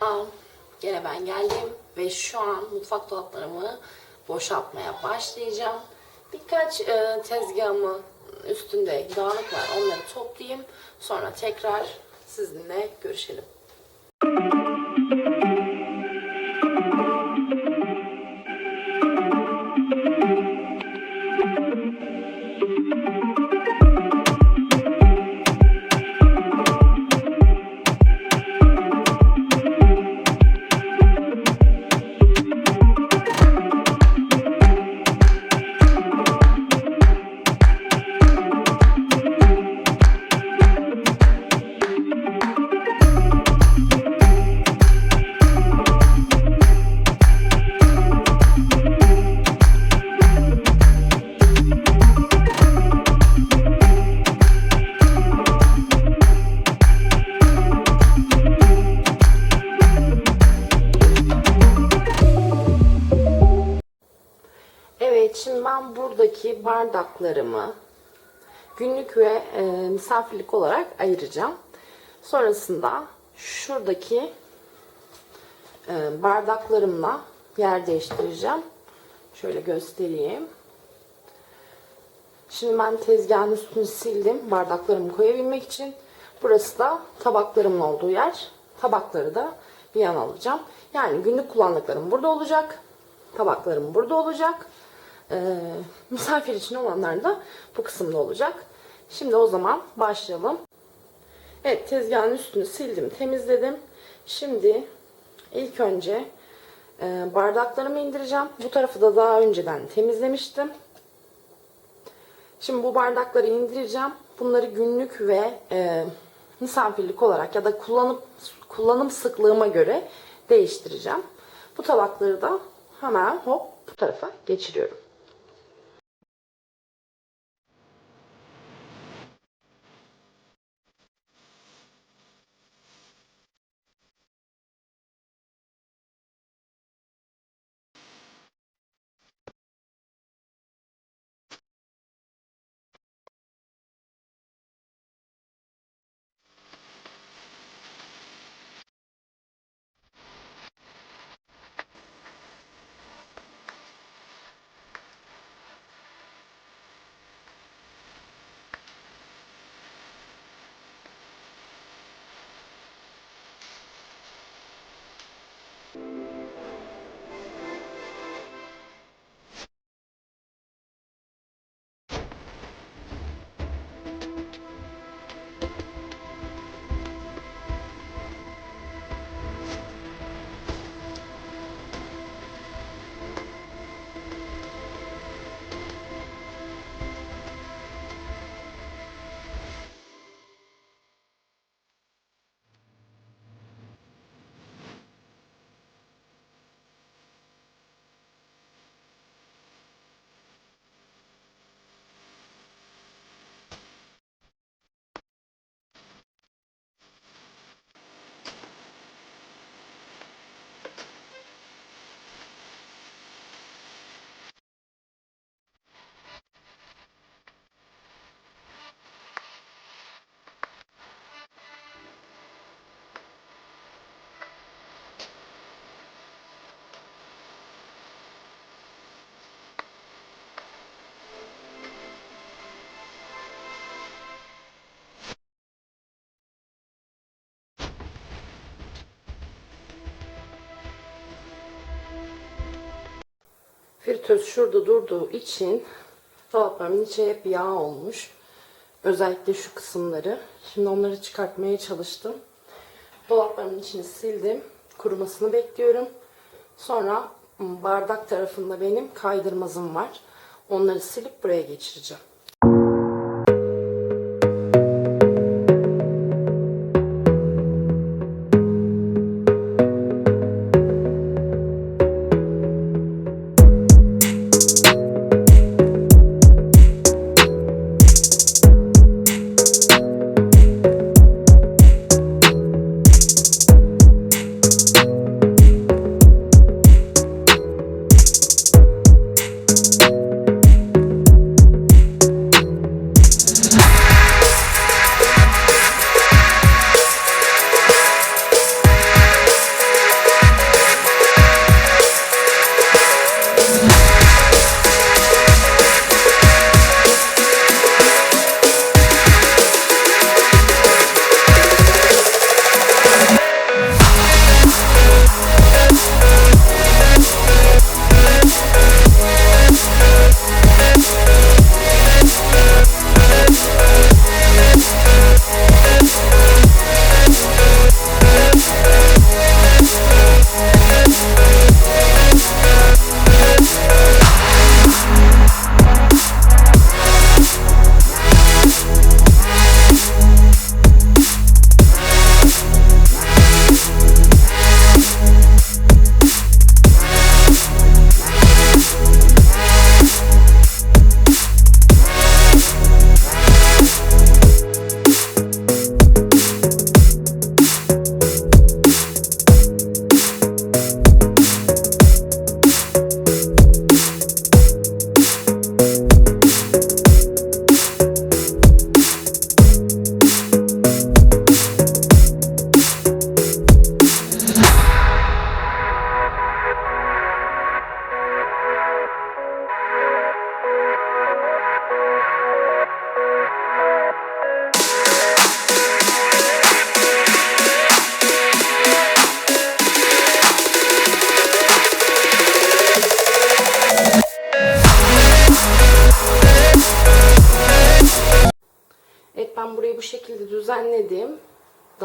Aa, Gene ben geldim ve şu an mutfak dolaplarımı boşaltmaya başlayacağım. Birkaç e, tezgahımı üstünde dağınık var onları toplayayım. Sonra tekrar sizinle görüşelim. Bardaklarımı günlük ve e, misafirlik olarak ayıracağım. Sonrasında şuradaki e, bardaklarımla yer değiştireceğim. Şöyle göstereyim. Şimdi ben tezgahın üstünü sildim bardaklarımı koyabilmek için. Burası da tabaklarımın olduğu yer. Tabakları da bir yana alacağım. Yani günlük kullandıklarım burada olacak. Tabaklarım burada olacak. Ee, misafir için olanlar da bu kısımda olacak. Şimdi o zaman başlayalım. Evet tezgahın üstünü sildim, temizledim. Şimdi ilk önce e, bardaklarımı indireceğim. Bu tarafı da daha önceden temizlemiştim. Şimdi bu bardakları indireceğim. Bunları günlük ve e, misafirlik olarak ya da kullanıp kullanım sıklığıma göre değiştireceğim. Bu tabakları da hemen hop bu tarafa geçiriyorum. Fritöz şurada durduğu için dolaplarımın içi hep yağ olmuş. Özellikle şu kısımları. Şimdi onları çıkartmaya çalıştım. Dolaplarımın içini sildim. Kurumasını bekliyorum. Sonra bardak tarafında benim kaydırmazım var. Onları silip buraya geçireceğim.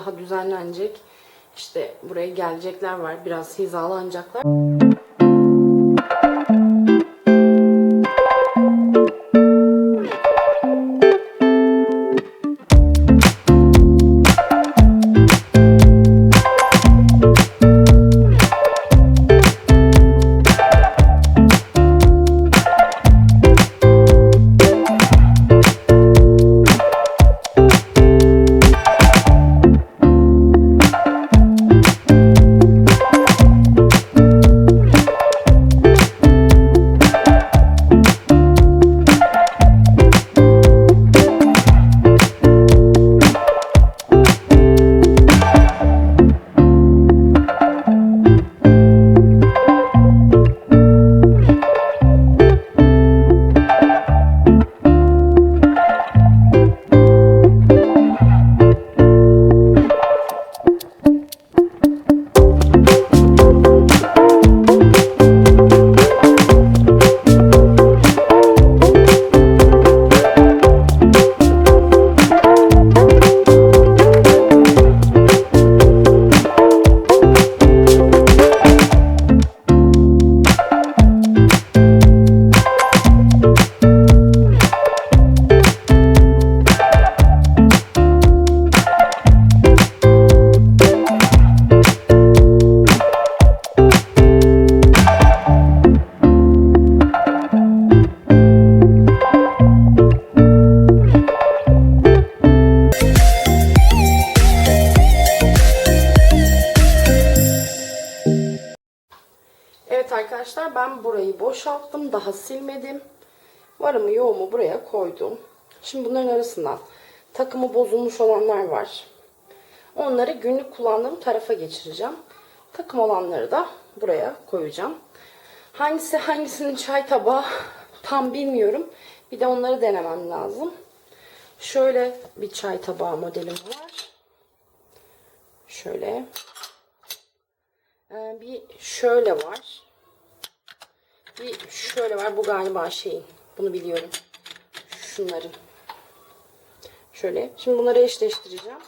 Daha düzenlenecek. İşte buraya gelecekler var. Biraz hizalanacaklar. Varımı yoğumu buraya koydum. Şimdi bunların arasından takımı bozulmuş olanlar var. Onları günlük kullandığım tarafa geçireceğim. Takım olanları da buraya koyacağım. Hangisi hangisinin çay tabağı tam bilmiyorum. Bir de onları denemem lazım. Şöyle bir çay tabağı modelim var. Şöyle. Ee, bir şöyle var. Bir şöyle var. Bu galiba şeyin. Bunu biliyorum. Şunların. Şöyle. Şimdi bunları eşleştireceğim.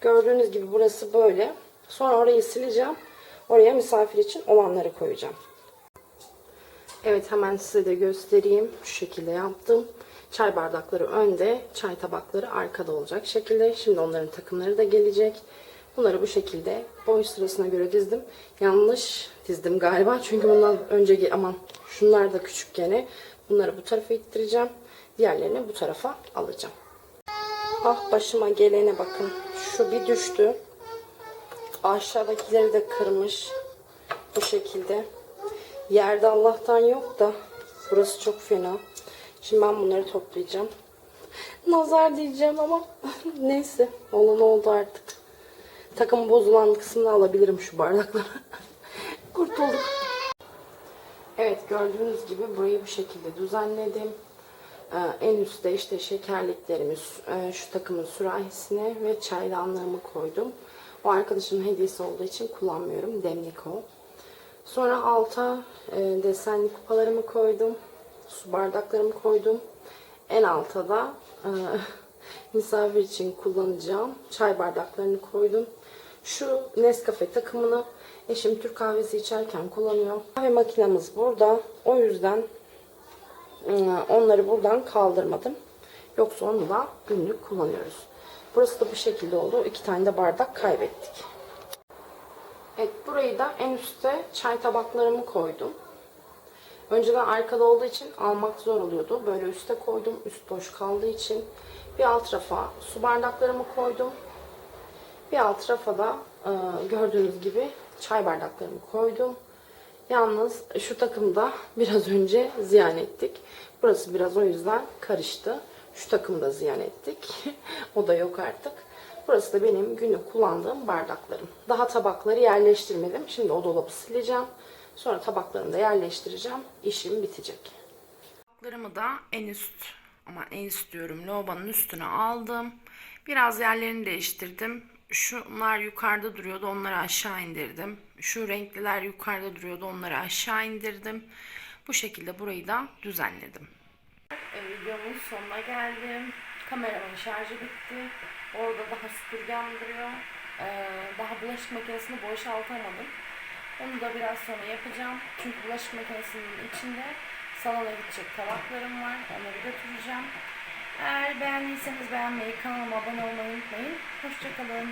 Gördüğünüz gibi burası böyle. Sonra orayı sileceğim. Oraya misafir için olanları koyacağım. Evet hemen size de göstereyim. Şu şekilde yaptım. Çay bardakları önde, çay tabakları arkada olacak şekilde. Şimdi onların takımları da gelecek. Bunları bu şekilde boy sırasına göre dizdim. Yanlış dizdim galiba. Çünkü bundan önceki aman şunlar da küçük gene. Bunları bu tarafa ittireceğim. Diğerlerini bu tarafa alacağım. Ah başıma gelene bakın. Şu bir düştü. Aşağıdakileri de kırmış. Bu şekilde. Yerde Allah'tan yok da burası çok fena. Şimdi ben bunları toplayacağım. Nazar diyeceğim ama neyse olan oldu artık. Takım bozulan kısmını alabilirim şu bardakları. Kurtulduk. Evet gördüğünüz gibi burayı bu şekilde düzenledim. Ee, en üstte işte şekerliklerimi, e, şu takımın sürahisine ve çaydanlığımı koydum. O arkadaşımın hediyesi olduğu için kullanmıyorum. Demlik o. Sonra alta e, desenli kupalarımı koydum. Su bardaklarımı koydum. En alta da e, misafir için kullanacağım çay bardaklarını koydum. Şu Nescafe takımını eşim Türk kahvesi içerken kullanıyor. Kahve makinemiz burada. O yüzden e, onları buradan kaldırmadım. Yoksa onu da günlük kullanıyoruz. Burası da bu şekilde oldu. İki tane de bardak kaybettik. Evet burayı da en üstte çay tabaklarımı koydum. Önceden arkada olduğu için almak zor oluyordu. Böyle üste koydum. Üst boş kaldığı için. Bir alt rafa su bardaklarımı koydum. Bir alt rafa da e, gördüğünüz gibi çay bardaklarımı koydum. Yalnız şu takımda biraz önce ziyan ettik. Burası biraz o yüzden karıştı. Şu takımı da ziyan ettik. o da yok artık. Burası da benim günlük kullandığım bardaklarım. Daha tabakları yerleştirmedim. Şimdi o dolabı sileceğim. Sonra tabaklarımı da yerleştireceğim. İşim bitecek. Tabaklarımı da en üst ama en üst diyorum lavabonun üstüne aldım. Biraz yerlerini değiştirdim. Şunlar yukarıda duruyordu onları aşağı indirdim. Şu renkliler yukarıda duruyordu onları aşağı indirdim. Bu şekilde burayı da düzenledim. E, videomun sonuna geldim. Kameramın şarjı bitti. Orada daha süpürgem duruyor. Ee, daha bulaşık makinesini boşaltamadım. Onu da biraz sonra yapacağım. Çünkü bulaşık makinesinin içinde salona gidecek tabaklarım var. Onları götüreceğim. Eğer beğendiyseniz beğenmeyi, kanalıma abone olmayı unutmayın. Hoşçakalın.